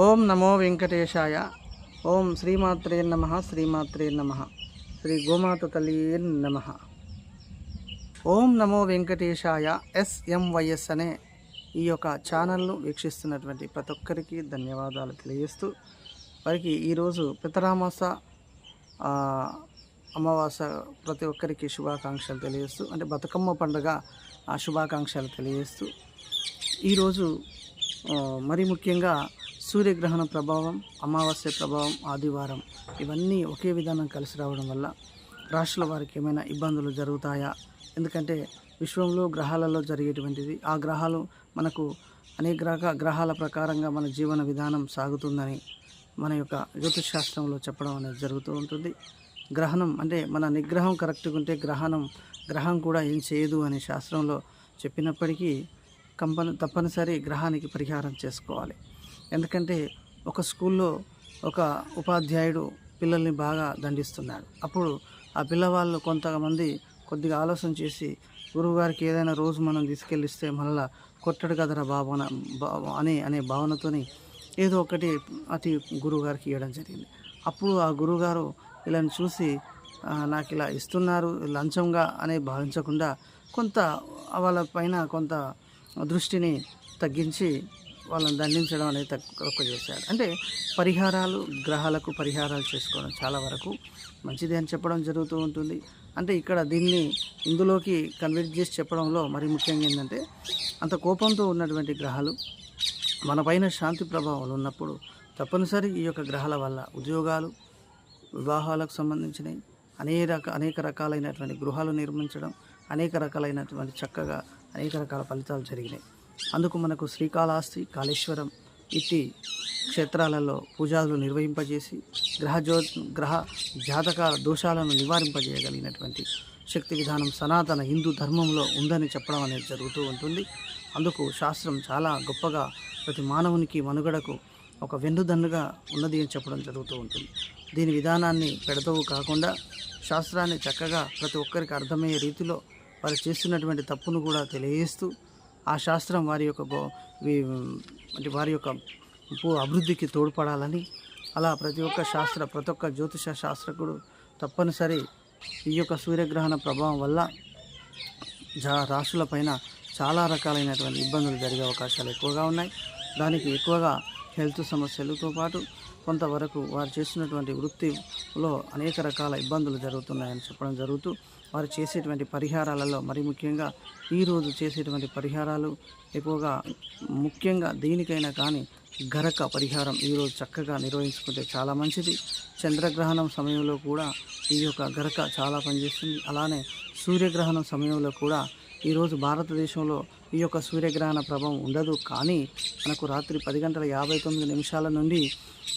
ఓం నమో వెంకటేశాయ. ఓం శ్రీమాత్రే నమ శ్రీమాత్రే నమ. శ్రీ గోమాత తల్లి నమ. ఓం నమో వెంకటేశాయ ఎస్ఎంవైఎస్ అనే ఈ యొక్క ఛానల్ను వీక్షిస్తున్నటువంటి ప్రతి ఒక్కరికి ధన్యవాదాలు తెలియజేస్తూ వారికి ఈరోజు పితరామాస అమావాస ప్రతి ఒక్కరికి శుభాకాంక్షలు తెలియజేస్తూ అంటే బతుకమ్మ పండుగ ఆ శుభాకాంక్షలు తెలియజేస్తూ ఈరోజు మరి ముఖ్యంగా సూర్యగ్రహణ ప్రభావం అమావాస్య ప్రభావం ఆదివారం ఇవన్నీ ఒకే విధానం కలిసి రావడం వల్ల రాష్ట్రాల వారికి ఏమైనా ఇబ్బందులు జరుగుతాయా? ఎందుకంటే విశ్వంలో గ్రహాలలో జరిగేటువంటిది ఆ గ్రహాలు మనకు అనేక రక గ్రహాల ప్రకారంగా మన జీవన విధానం సాగుతుందని మన యొక్క జ్యోతిష్ శాస్త్రంలో చెప్పడం అనేది జరుగుతూ ఉంటుంది. గ్రహణం అంటే మన నిగ్రహం కరెక్ట్గా ఉంటే గ్రహణం గ్రహం కూడా ఏం చేయదు అని శాస్త్రంలో చెప్పినప్పటికీ కంపన తప్పనిసరి గ్రహానికి పరిహారం చేసుకోవాలి. ఎందుకంటే ఒక స్కూల్లో ఒక ఉపాధ్యాయుడు పిల్లల్ని బాగా దండిస్తున్నాడు. అప్పుడు ఆ పిల్లవాళ్ళు కొంతమంది కొద్దిగా ఆలోచన చేసి గురువుగారికి ఏదైనా రోజు మనం తీసుకెళ్ళిస్తే మళ్ళా కొట్టడు కదరా భావన బా- అనే అనే భావనతోని ఏదో ఒకటి అతి గురువుగారికి ఇవ్వడం జరిగింది. అప్పుడు ఆ గురువుగారు వీళ్ళని చూసి నాకు ఇలా ఇస్తున్నారు లంచంగా అనే భావించకుండా కొంత వాళ్ళ పైన కొంత దృష్టిని తగ్గించి వాళ్ళని దండించడం అనేది తక్కువ చేశాడు అంటే పరిహారాలు గ్రహాలకు పరిహారాలు చేసుకోవడం చాలా వరకు మంచిది అని చెప్పడం జరుగుతూ ఉంటుంది. అంటే ఇక్కడ దీన్ని ఇందులోకి కన్వర్ట్ చేసి చెప్పడంలో మరి ముఖ్యంగా ఏంటంటే అంత కోపంతో ఉన్నటువంటి గ్రహాలు మన పైన శాంతి ప్రభావాలు ఉన్నప్పుడు తప్పనిసరి ఈ యొక్క గ్రహాల వల్ల ఉద్యోగాలు వివాహాలకు సంబంధించినవి అనేక రక అనేక రకాలైనటువంటి గృహాలు నిర్మించడం అనేక రకాలైనటువంటి చక్కగా అనేక రకాల ఫలితాలు జరిగినాయి. అందుకు మనకు శ్రీకాళహస్తి కాళేశ్వరం ఇట్టి క్షేత్రాలలో పూజలు నిర్వహింపజేసి గ్రహ జ్యో గ్రహ జాతక దోషాలను నివారింపజేయగలిగినటువంటి శక్తి విధానం సనాతన హిందూ ధర్మంలో ఉందని చెప్పడం అనేది జరుగుతూ ఉంటుంది. అందుకు శాస్త్రం చాలా గొప్పగా ప్రతి మానవునికి మనుగడకు ఒక వెన్నుదన్నుగా ఉన్నది అని చెప్పడం జరుగుతూ ఉంటుంది. దీని విధానాన్ని పెడతవు కాకుండా శాస్త్రాన్ని చక్కగా ప్రతి ఒక్కరికి అర్థమయ్యే రీతిలో వారు చేస్తున్నటువంటి తప్పును కూడా తెలియజేస్తూ ఆ శాస్త్రం వారి యొక్క గో అంటే వారి యొక్క అభివృద్ధికి తోడ్పడాలని అలా ప్రతి ఒక్క శాస్త్ర ప్రతి ఒక్క జ్యోతిష శాస్త్రకుడు తప్పనిసరి ఈ యొక్క సూర్యగ్రహణ ప్రభావం వల్ల జా రాశులపైన చాలా రకాలైనటువంటి ఇబ్బందులు జరిగే అవకాశాలు ఎక్కువగా ఉన్నాయి. దానికి ఎక్కువగా హెల్త్ సమస్యలతో పాటు కొంతవరకు వారు చేస్తున్నటువంటి వృత్తిలో అనేక రకాల ఇబ్బందులు జరుగుతున్నాయని చెప్పడం జరుగుతూ వారు చేసేటువంటి పరిహారాలలో మరి ముఖ్యంగా ఈరోజు చేసేటువంటి పరిహారాలు ఎక్కువగా ముఖ్యంగా దేనికైనా కానీ గరక పరిహారం ఈరోజు చక్కగా నిర్వహించుకుంటే చాలా మంచిది. చంద్రగ్రహణం సమయంలో కూడా ఈ యొక్క గరక చాలా పనిచేస్తుంది. అలానే సూర్యగ్రహణం సమయంలో కూడా ఈరోజు భారతదేశంలో ఈ యొక్క సూర్యగ్రహణ ప్రభావం ఉండదు. కానీ మనకు రాత్రి పది గంటల యాభై తొమ్మిది నిమిషాల నుండి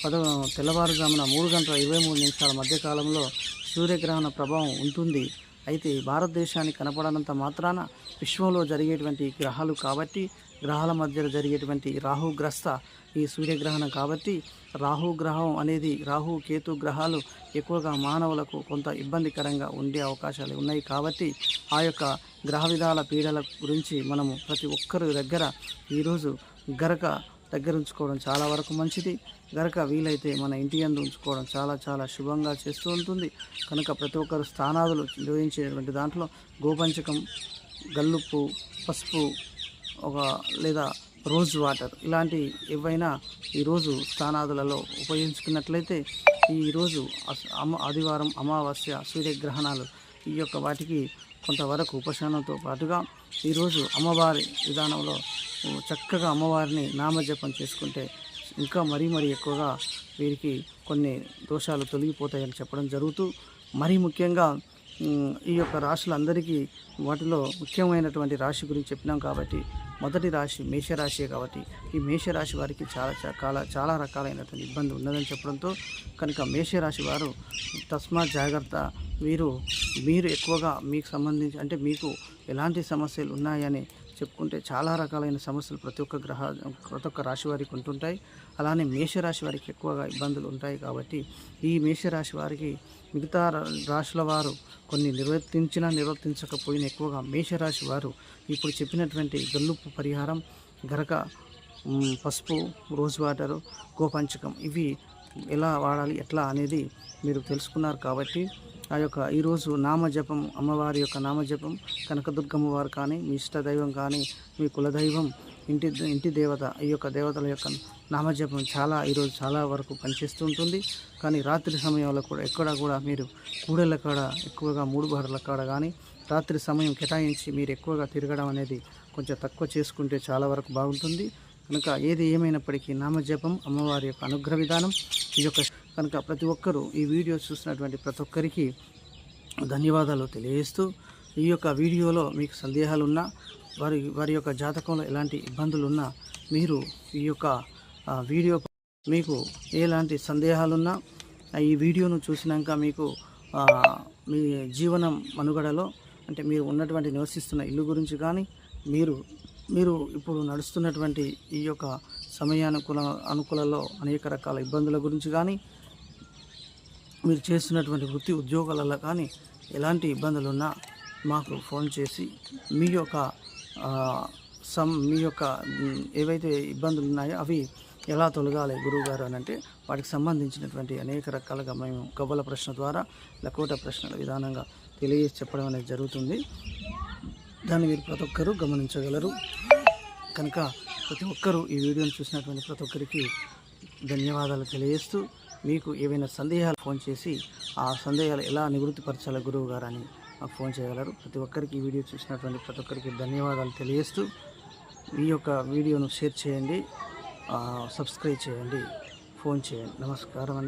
పద తెల్లవారుజామున మూడు గంటల ఇరవై మూడు నిమిషాల మధ్యకాలంలో సూర్యగ్రహణ ప్రభావం ఉంటుంది. అయితే భారతదేశానికి కనపడనంత మాత్రాన విశ్వంలో జరిగేటువంటి గ్రహాలు కాబట్టి గ్రహాల మధ్య జరిగేటువంటి రాహుగ్రస్త ఈ సూర్యగ్రహణం కాబట్టి రాహు గ్రహం అనేది రాహు కేతు గ్రహాలు ఎక్కువగా మానవులకు కొంత ఇబ్బందికరంగా ఉండే అవకాశాలు ఉన్నాయి కాబట్టి ఆ యొక్క గ్రహ విధాల పీడల గురించి మనము ప్రతి ఒక్కరి దగ్గర ఈరోజు గరక దగ్గర ఉంచుకోవడం చాలా వరకు మంచిది. గనక వీలైతే మన ఇంటి అందు ఉంచుకోవడం చాలా చాలా శుభంగా చేస్తూ ఉంటుంది. కనుక ప్రతి ఒక్కరు స్థానాదులు నిర్వహించేటువంటి దాంట్లో గోపంచకం గల్లుప్పు పసుపు ఒక లేదా రోజ్ వాటర్ ఇలాంటి ఏవైనా ఈరోజు స్థానాదులలో ఉపయోగించుకున్నట్లయితే ఈరోజు అమ ఆదివారం అమావాస్య సూర్యగ్రహణాలు ఈ యొక్క వాటికి కొంతవరకు ఉపశమనంతో పాటుగా ఈరోజు అమ్మవారి విధానంలో చక్కగా అమ్మవారిని నామజపం చేసుకుంటే ఇంకా మరీ మరీ ఎక్కువగా వీరికి కొన్ని దోషాలు తొలగిపోతాయని చెప్పడం జరుగుతూ మరీ ముఖ్యంగా ఈ యొక్క రాశులందరికీ వాటిలో ముఖ్యమైనటువంటి రాశి గురించి చెప్పినాం కాబట్టి మొదటి రాశి మేషరాశి కాబట్టి ఈ మేషరాశి వారికి చాలా చాలా చాలా రకాలైనటువంటి ఇబ్బంది ఉన్నదని చెప్పడంతో కనుక మేషరాశి వారు తస్మాత్ జాగ్రత్త వీరు మీరు ఎక్కువగా మీకు సంబంధించి అంటే మీకు ఎలాంటి సమస్యలు ఉన్నాయని చెప్పుకుంటే చాలా రకాలైన సమస్యలు ప్రతి ఒక్క గ్రహ ప్రతి ఒక్క రాశి వారికి ఉంటుంటాయి. అలానే మేషరాశి వారికి ఎక్కువగా ఇబ్బందులు ఉంటాయి కాబట్టి ఈ మేషరాశి వారికి మిగతా రాశుల వారు కొన్ని నిర్వర్తించినా నిర్వర్తించకపోయినా ఎక్కువగా మేషరాశి వారు ఇప్పుడు చెప్పినటువంటి గల్లుప్పు పరిహారం గరక పసుపు రోజ్ వాటరు గోపంచకం ఇవి ఎలా వాడాలి ఎట్లా అనేది మీరు తెలుసుకున్నారు కాబట్టి ఆ యొక్క ఈరోజు నామజపం అమ్మవారి యొక్క నామజపం కనకదుర్గమ్మ వారు కానీ మీ ఇష్ట దైవం కానీ మీ కులదైవం ఇంటి ఇంటి దేవత ఈ యొక్క దేవతల యొక్క నామజపం చాలా ఈరోజు చాలా వరకు పనిచేస్తూ ఉంటుంది. కానీ రాత్రి సమయంలో కూడా ఎక్కడ కూడా మీరు కూడెల కాడ ఎక్కువగా మూడు బాటల కాడ కానీ రాత్రి సమయం కేటాయించి మీరు ఎక్కువగా తిరగడం అనేది కొంచెం తక్కువ చేసుకుంటే చాలా వరకు బాగుంటుంది. కనుక ఏది ఏమైనప్పటికీ నామజపం అమ్మవారి యొక్క అనుగ్రహ విధానం ఈ యొక్క కనుక ప్రతి ఒక్కరూ ఈ వీడియో చూసినటువంటి ప్రతి ఒక్కరికి ధన్యవాదాలు తెలియజేస్తూ ఈ యొక్క వీడియోలో మీకు సందేహాలు ఉన్నా వారి వారి యొక్క జాతకంలో ఎలాంటి ఇబ్బందులు ఉన్నా మీరు ఈ యొక్క వీడియో మీకు ఎలాంటి సందేహాలున్నా ఈ వీడియోను చూసినాక మీకు మీ జీవనం మనుగడలో అంటే మీరు ఉన్నటువంటి నివసిస్తున్న ఇల్లు గురించి కానీ మీరు మీరు ఇప్పుడు నడుస్తున్నటువంటి ఈ యొక్క సమయానుకూల అనుకూలలో అనేక రకాల ఇబ్బందుల గురించి కానీ మీరు చేస్తున్నటువంటి వృత్తి ఉద్యోగాలలో కానీ ఎలాంటి ఇబ్బందులు ఉన్నా మాకు ఫోన్ చేసి మీ యొక్క సమ్ మీ యొక్క ఏవైతే ఇబ్బందులు ఉన్నాయో అవి ఎలా తొలగాలి గురువుగారు అని అంటే వాటికి సంబంధించినటువంటి అనేక రకాలుగా మేము కవ్వల ప్రశ్న ద్వారా లకోట ప్రశ్నల విధానంగా తెలియజేసి చెప్పడం అనేది జరుగుతుంది. దాన్ని మీరు ప్రతి ఒక్కరూ గమనించగలరు. కనుక ప్రతి ఒక్కరూ ఈ వీడియోని చూసినటువంటి ప్రతి ఒక్కరికి ధన్యవాదాలు తెలియజేస్తూ మీకు ఏవైనా సందేహాలు ఫోన్ చేసి ఆ సందేహాలు ఎలా నివృత్తిపరచాలి గురువు గారు అని మాకు ఫోన్ చేయగలరు. ప్రతి ఒక్కరికి ఈ వీడియో చూసినటువంటి ప్రతి ఒక్కరికి ధన్యవాదాలు తెలియజేస్తూ ఈ యొక్క వీడియోను షేర్ చేయండి సబ్స్క్రైబ్ చేయండి ఫోన్ చేయండి. నమస్కారం అండి.